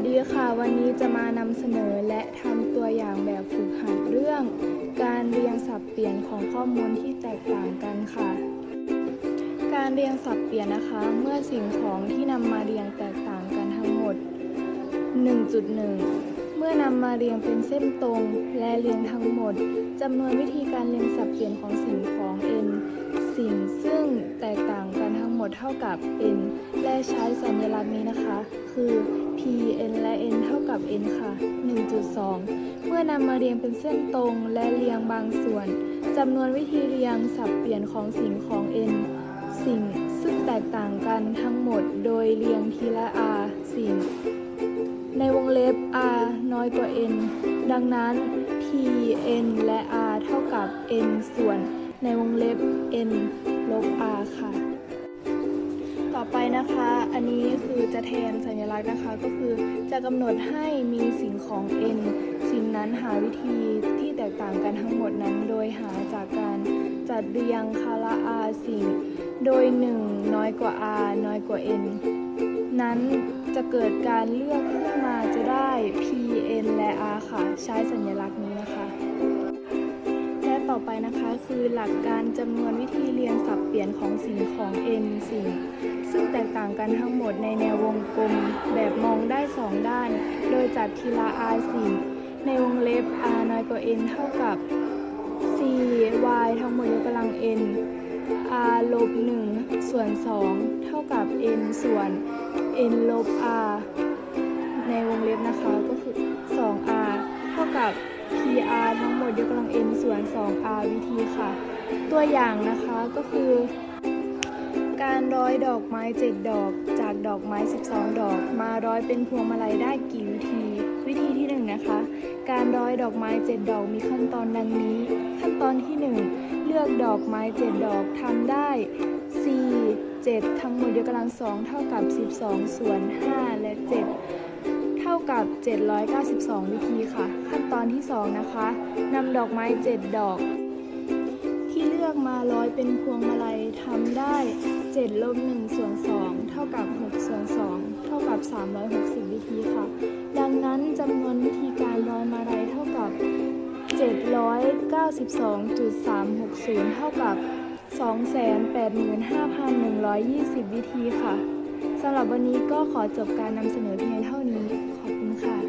วัสดีค่ะ วันนี้จะมานำเสนอและทำตัวอย่างแบบฝึกหัดเรื่อง การเรียงสับเปลี่ยนของข้อมูลที่แตกต่างกันค่ะ การเรียงสับเปลี่ยนนะคะ เมื่อสิ่งของที่นำมาเรียงแตกต่างกันทั้งหมด 1.1 เมื่อนำมาเรียงเป็นเส้นตรง และเรียงทั้งหมดจำนวนวิธีการเรียงสับเปลี่ยนของสิ่งของ n สิ่งซึ่งแตกต่างกัน หมดเท่ากับ n และใช้สัญลักษณ์นี้นะคะ คือ p n และ n เท่ากับ n ค่ะ 1.2 เมื่อนำมาเรียงเป็นเส้นตรงและเรียงบางส่วนจำนวนวิธีเรียงสับเปลี่ยนของสิ่งของ n สิ่งซึ่งแตกต่างกันทั้งหมดโดยเรียงทีละ r สิ่ง ในวงเล็บ r น้อยกว่า n ดังนั้น p n และ r เท่ากับ n ส่วนในวงเล็บ n ลบ r ค่ะ ต่อไปนะคะ อันนี้คือจะแทนสัญลักษณ์นะคะก็คือจะกำหนดให้มีสิ่งของ n สิ่งนั้นหาวิธีที่แตกต่างกันทั้งหมดนั้น โดยหาจากการจัดเรียงคาละ r สิ่ง โดย 1 น้อยกว่า r น้อยกว่า n นั้นจะเกิดการเลือกขึ้นมาจะได้ p n และ r ค่ะ ใช้สัญลักษณ์นี้นะคะ และต่อไปนะคะ คือหลักการจำนวนวิธีเรียงสับเปลี่ยนของสิ่งของ n สิ่ง ซึ่งแตกต่างกันทั้งหมดในแนววงกลม แบบมองได้2ด้าน โดยจัดทีละ r สิ่งในวงเล็บ r น้อยกว่า n เท่ากับ c y ทั้งหมดยกกำลัง n r ลบ1ส่วน 2 เท่ากับ n ส่วน n ลบ r ในวงเล็บนะคะก็คือ 2r กับ pr ทั้งหมดยกกำลัง n ส่วน 2r วิธีค่ะ ตัวอย่างนะคะก็คือ การร้อยดอกไม้ 7 ดอก จากดอกไม้ 12 ดอก มาร้อยเป็นพวงมาลัยได้กี่วิธี วิธีที่ 1 นะคะ การร้อยดอกไม้ 7 ดอกมีขั้นตอนดังนี้ ขั้นตอนที่ 1 เลือกดอกไม้ 7 ดอกทำได้ 4 7 ทั้งหมดยกกำลัง 2 เท่ากับ 12 ส่วน 5 และ 7 ท่ากับ 792 วิธีค่ะ ขั้นตอนที่ 2 นะคะนำดอกไม้ 7 ดอก ที่เลือกมาร้อยเป็นพวงมาลัยทำได้ 7 ลบ1ส่วน 2 เท่ากับ 6 ส่วน 2 เท่ากับ 360 วิธีค่ะ ดังนั้นจำนวนวิธีการร้อยมาลัยเท่ากับ 792.360 เท่ากับ 285,120 วิธีค่ะ สำหรับวันนี้ก็ขอจบการนำเสนอเพียงเท่านี้ ขอบคุณค่ะ